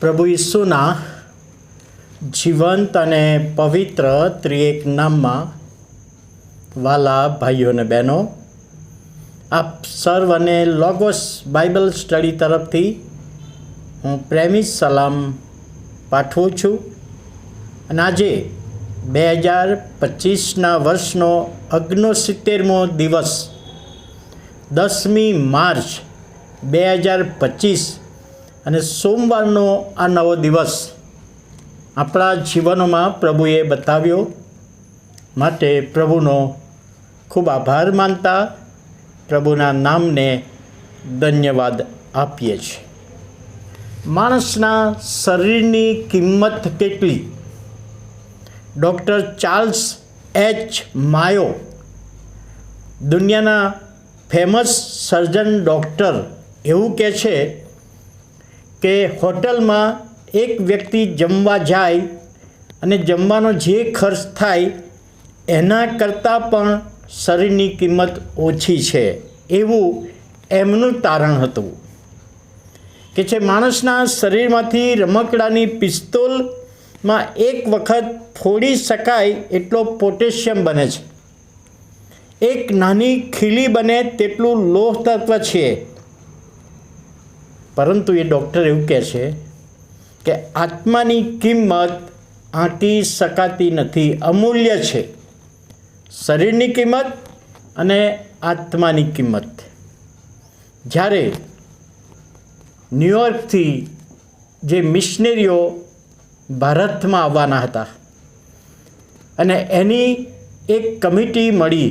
પ્રભુ ઈસુના જીવંત અને પવિત્ર ત્રિએક નામમાં વાલા ભાઈઓ અને બહેનો, આપ સર્વ અને લોગોસ બાઇબલ સ્ટડી તરફથી હું પ્રેમી સલામ પાઠવું છું. અને આજે બે હજાર પચીસના વર્ષનો અગ્નોસિત્તેરમો દિવસ, દસમી માર્ચ બે હજાર પચીસ અને સોમવારનો આ નવો દિવસ આપણા જીવનોમાં પ્રભુએ બતાવ્યો માટે પ્રભુનો ખૂબ આભાર માનતા પ્રભુના નામને ધન્યવાદ આપીએ છીએ. માણસના શરીરની કિંમત કેટલી? Doctor Charles H. માયો, દુનિયાના ફેમસ સર્જન ડૉક્ટર એવું કહે છે કે હોટલમાં એક વ્યક્તિ જમવા જાય અને જમવાનો જે ખર્ચ થાય, એના કરતાં પણ શરીરની કિંમત ઓછી છે. એવું એમનું તારણ હતું. કે છે, માણસના શરીરમાંથી રમકડાની પિસ્તોલમાં એક વખત ફોડી શકાય એટલો પોટેશિયમ બને છે. એક નાની ખીલી બને તેટલું લોહ તત્વ છે. પરંતુ એ ડૉક્ટર એવું કહે છે કે આત્માની કિંમત આંકી શકાતી નથી, અમૂલ્ય છે. શરીરની કિંમત અને આત્માની કિંમત. જ્યારે ન્યુયોર્કથી જે મિશનરીઓ ભારતમાં આવવાના હતા અને એની એક કમિટી મળી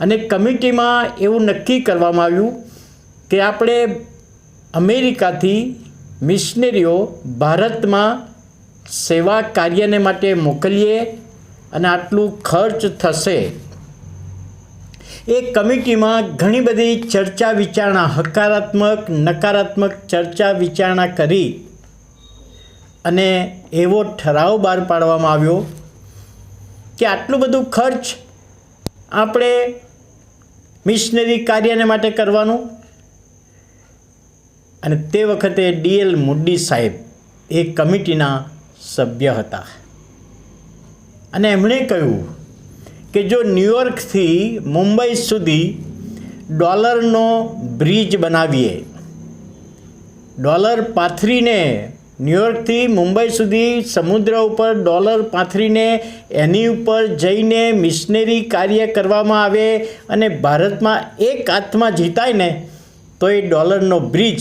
અને કમિટીમાં એવું નક્કી કરવામાં આવ્યું કે આપણે અમેરિકાથી મિશનરીઓ ભારતમાં સેવા કાર્યને માટે મોકલીએ અને આટલું ખર્ચ થશે. એ કમિટીમાં ઘણી બધી ચર્ચા વિચારણા, હકારાત્મક, નકારાત્મક ચર્ચા વિચારણા કરી અને એવો ઠરાવ બહાર પાડવામાં આવ્યો કે આટલું બધું ખર્ચ આપણે મિશનરી કાર્યને માટે કરવાનું અને તે વખતે ડીએલ મુડ્ડી સાહેબ એ કમિટીના સભ્ય હતા. અને એમણે કહ્યું કે જો ન્યુયોર્કથી મુંબઈ સુધી ડોલરનો બ્રિજ બનાવીએ, ડોલર પાથરીને ન્યુયોર્કથી મુંબઈ સુધી સમુદ્ર ઉપર ડોલર પાથરીને એની ઉપર જઈને મિશનરી કાર્ય કરવામાં આવે અને ભારતમાં એક હાથમાં જીતાય ને, તો એ ડોલરનો બ્રિજ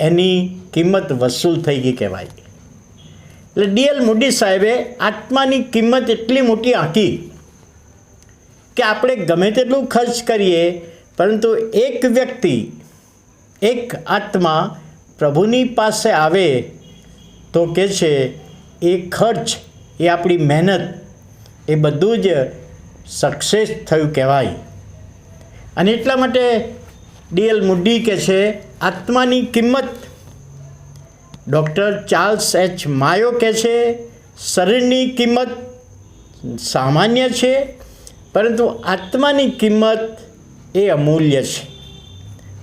એની કિંમત વસૂલ થઈ ગઈ કહેવાય. એટલે ડીએલ મુડી સાહેબે આત્માની કિંમત એટલી મોટી આંકી કે આપણે ગમે તેટલું ખર્ચ કરીએ, પરંતુ એક વ્યક્તિ, એક આત્મા પ્રભુની પાસે આવે તો કે છે, એ ખર્ચ, એ આપણી મહેનત, એ બધું જ સક્સેસ થયું કહેવાય. અને એટલા માટે ડીએલ મુડી કે છે, આત્માની કિંમત. ડૉક્ટર ચાર્લ્સ એચ માયો કહે છે, શરીરની કિંમત સામાન્ય છે, પરંતુ આત્માની કિંમત એ અમૂલ્ય છે.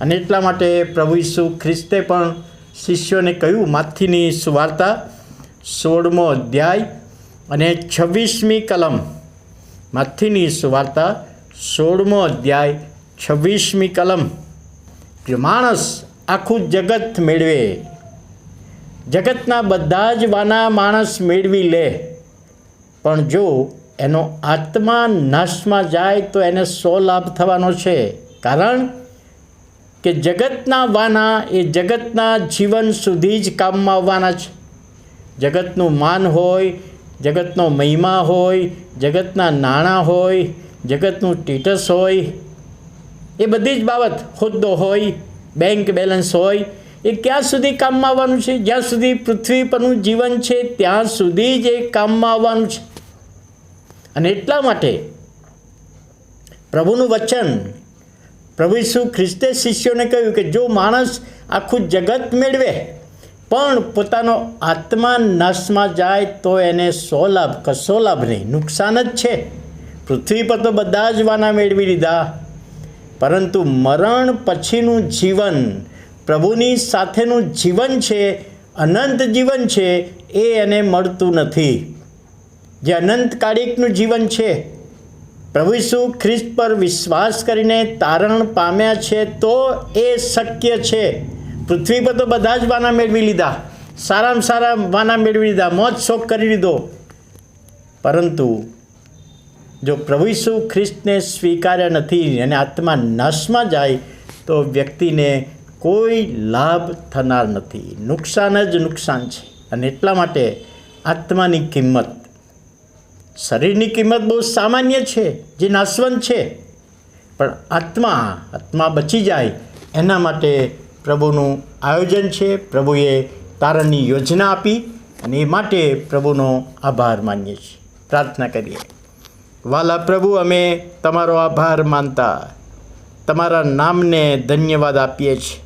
અને એટલા માટે પ્રભુ ઈસુ ખ્રિસ્તે પણ શિષ્યોને કહ્યું માથીની સુવાર્તા, સોળમો અધ્યાય અને છવ્વીસમી કલમ. માથીની સુવાર્તા, સોળમો અધ્યાય, છવ્વીસમી કલમ. માણસ આખું જગત મેળવે, જગતના બધા જ વાના માણસ મેળવી લે, પણ જો એનો આત્મા નાશમાં જાય તો એને સો લાભ થવાનો છે. કારણ કે જગતના વાના એ જગતના જીવન સુધી જ કામમાં આવવાના છે. જગતનું માન હોય, જગતનો મહિમા હોય, જગતના નાણાં હોય, જગતનું સ્ટેટસ હોય એ બધી જ બાબત હોદ્દો હોય બેંક બેલેન્સ હોય, એ ક્યાં સુધી કામમાં આવવાનું છે? જ્યાં સુધી પૃથ્વી પરનું જીવન છે, ત્યાં સુધી જ એ કામમાં આવવાનું છે. અને એટલા માટે પ્રભુનું વચન, પ્રભુ ઈસુ ખ્રિસ્તે શિષ્યોને કહ્યું કે જો માણસ આખું જગત મેળવે, પણ પોતાનો આત્મા નાશમાં જાય, તો એને સો લાભ, કશો લાભ નહીં. નુકસાન જ છે. પૃથ્વી પર તો બધા જ વાના મેળવી લીધા. પરંતુ મરણ પછીનું જીવન પ્રભુની સાથેનું જીવન છે, અનંત જીવન છે, એ એને મળતું નથી. જે અનંતકાળિકનું જીવન છે, પ્રભુ ઈસુ ખ્રિસ્ત પર વિશ્વાસ કરીને તારણ પામ્યા છે, તો એ શક્ય છે. પૃથ્વી પર તો બધા જ વાના મેળવી લીધા. સારામાં સારા વાના મેળવી લીધા. મોજ શોખ કરી લીધો. પરંતુ જો પ્રભુ ઈસુ ખ્રિસ્તને સ્વીકાર્યા નથી અને આત્મા નાશમાં જાય, તો વ્યક્તિને કોઈ લાભ થનાર નથી. નુકસાન જ નુકસાન છે. અને એટલા માટે આત્માની કિંમત, શરીરની કિંમત બહુ સામાન્ય છે, જે નાશવંત છે. પણ આત્મા આત્મા બચી જાય, એના માટે પ્રભુનું આયોજન છે. પ્રભુએ તારણની યોજના આપી અને એ માટે પ્રભુનો આભાર માનીએ છીએ. પ્રાર્થના કરીએ. વાલા પ્રભુ, અમે તમારો આભાર માનતા તમારા નામને ધન્યવાદ આપીએ છીએ.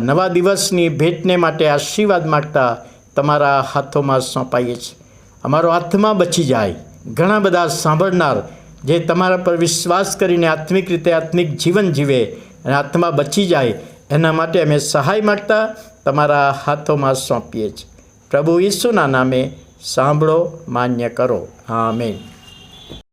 નવા દિવસની ભેટને માટે આશીર્વાદ માગતા તમારા હાથોમાં સોંપાઈએ છીએ. અમારો હાથમાં બચી જાય. ઘણા બધા સાંભળનાર જે તમારા પર વિશ્વાસ કરીને આત્મિક રીતે આત્મિક જીવન જીવે અને આત્મા બચી જાય, એના માટે અમે સહાય માગતા તમારા હાથોમાં સોંપીએ છીએ. પ્રભુ ઈસુના નામે સાંભળો, માન્ય કરો. આમેન.